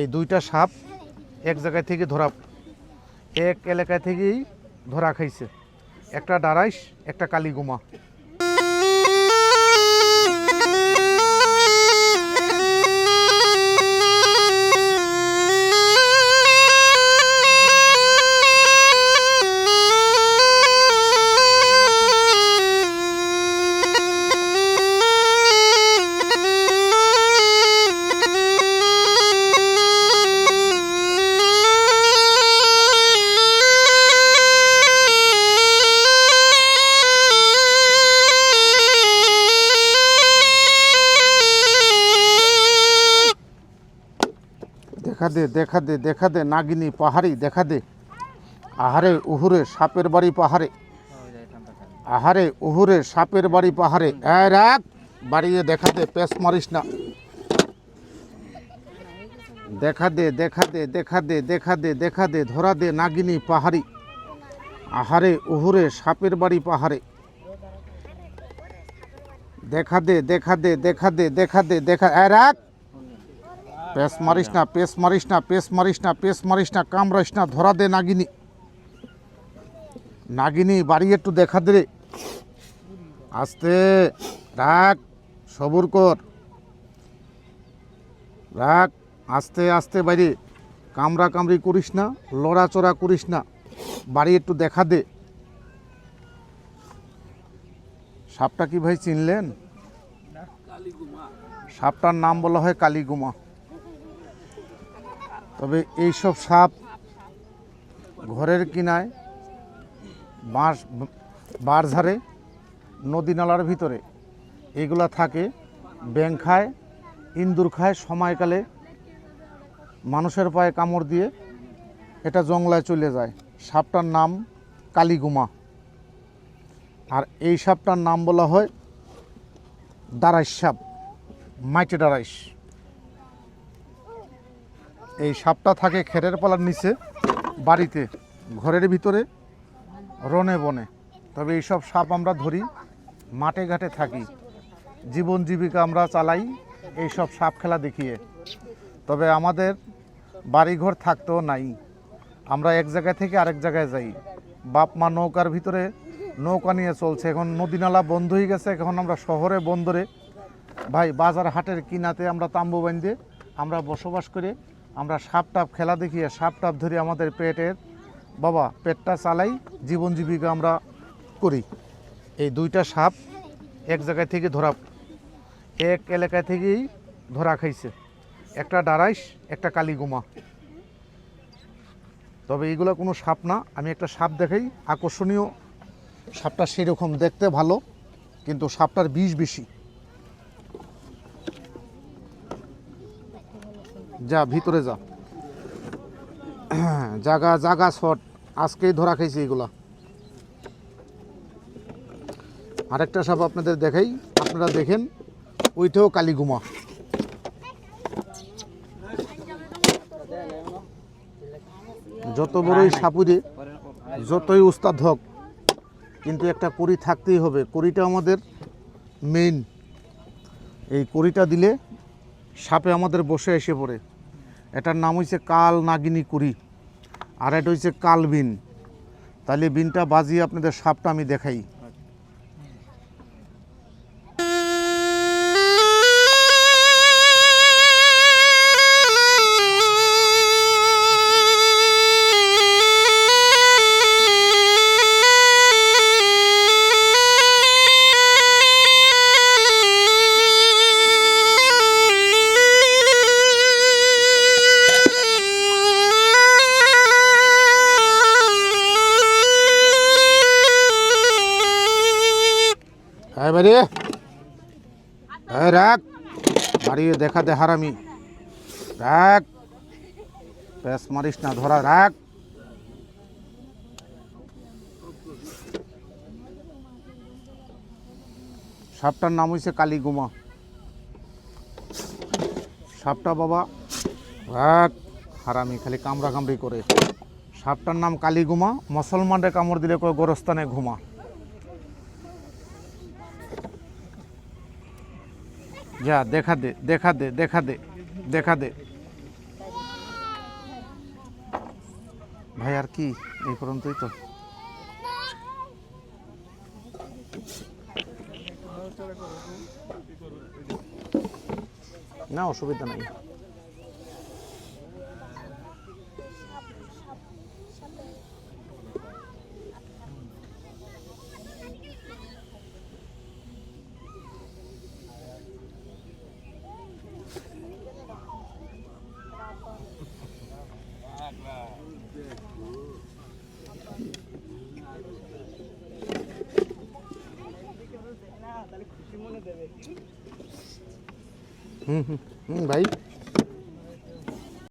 এই দুইটা সাপ এক জায়গায় থেকে ধরা এক এলাকা থেকেই ধরা খাইছে। একটা ডারাইশ, একটা কালীগুমা। দেখা দে দেখা দে দেখা দে নাগিনী পাহাড়ি দেখা দে আহারে উহুরে সাপের বাড়ি পাহাড়ে আহারে উহুরে সাপের বাড়ি পাহাড়ে এক রাখ বাড়িয়ে দেখা দে পেস মারিস না দেখা দে দেখা দে দেখা দে দেখা দে দেখা দে ধরা দে নাগিনী পাহাড়ি আহারে উহুরে সাপের বাড়ি পাহাড়ে দেখা দে দেখা দে দেখা দে দেখা দে দেখা এক পেস মারিস না, পেস মারিস না, পেস মারিস না, পেস মারিস না, কামড়াইস না, ধরা দে নাগিনী। নাগিনী, বাড়ি একটু দেখা দে আস্তে, রাখ, সবুর কর। রাখ, আস্তে আস্তে বাইরে। কামড়া কামড়ি করিস না, লড়াচড়া করিস না। বাড়ি একটু দেখা দে। সাপটা কি ভাই চিনলেন? সাপটার নাম বলা হয় কালীগুমা। তবে এইসব সাপ ঘরের কিনায় বাঁশ বারঝারে নদী নালার ভিতরে। এগুলা থাকে ব্যাং খায়, ইন্দুর খায় সময়কালে, মানুষের পায়ে কামড় দিয়ে এটা জংলায় চলে যায়। সাপটার নাম কালীগুমা। আর এই সাপটার নাম বলা হয় দারাইশ সাপ মাইটে দারাইশ এই সাপটা থাকে খেরের পালার নিচে, বাড়িতে, ঘরের ভিতরে, রনে বনে। তবে এইসব সাপ আমরা ধরি, মাঠে ঘাটে থাকি। জীবন জীবিকা আমরা চালাই, এইসব সাপ খেলা দেখিয়ে। তবে আমাদের বাড়িঘর থাকতেও নাই। আমরা এক জায়গায় থেকে আরেক জায়গায় যাই। বাপ মা নৌকার ভিতরে নৌকা নিয়ে চলছে। এখন নদী নালা বন্ধ হয়ে গেছে। এখন আমরা শহরে, বন্দরে, ভাই, বাজার হাটের কিনাতে আমরা তাম্বু বান্ধে আমরা বসবাস করে আমরা সাপ টাপ খেলা দেখিয়ে সাপ টাপ ধরে আমাদের পেটের, বাবা, পেটটা চালাই, জীবন জীবিকা আমরা করি। এই দুইটা সাপ এক জায়গায় থেকে ধরা, এক এলাকা থেকেই ধরা খাইছে। একটা ডারাইশ একটা কালীগুমা তবে এইগুলো কোনো সাপ না। আমি একটা সাপ দেখাই, আকর্ষণীয়। সাপটা সেরকম দেখতে ভালো, কিন্তু সাপটার বিষ বেশি। যা, ভিতরে যা। জাগা জাগা শট। আজকেই ধরা খাইছে এগুলা আরেকটা সাপ আপনাদের দেখাই। আপনারা দেখেন, ওইটাও কালীগুমা যত বড়ই সাপুরে যতই উস্তাদ হোক, কিন্তু একটা কড়ি থাকতেই হবে। কড়িটা আমাদের মেইন এই কড়িটা দিলে সাপে আমাদের বসে এসে পড়ে। এটার নাম হয়েছে কাল নাগিনী কুড়ি, আর এটা হয়েছে কালবিন। তাহলে বিনটা বাজিয়ে আপনাদের সাপটা আমি দেখাই। হ্যাঁ বাড়ি। রাখ। বাড়িয়ে দেখা দে হারামি। রাখ। প্যাস মারিস না, ধরা, রাখ। সাপটার নাম হয়েছে কালীগুমা। সাপটা বাবা। রাখ। হারামি, খালি কামড়া কামড়ি করে। সাপটার নাম কালীগুমা। মুসলমানরে কামড় দিলে কয়, গোরস্থানে ঘুমা। যা, দেখা দে দেখা দে দেখা দে দেখা দে। ভাই, আর কি? এই পর্যন্তই তো। না, অসুবিধা নাই। হুম হুম ভাই।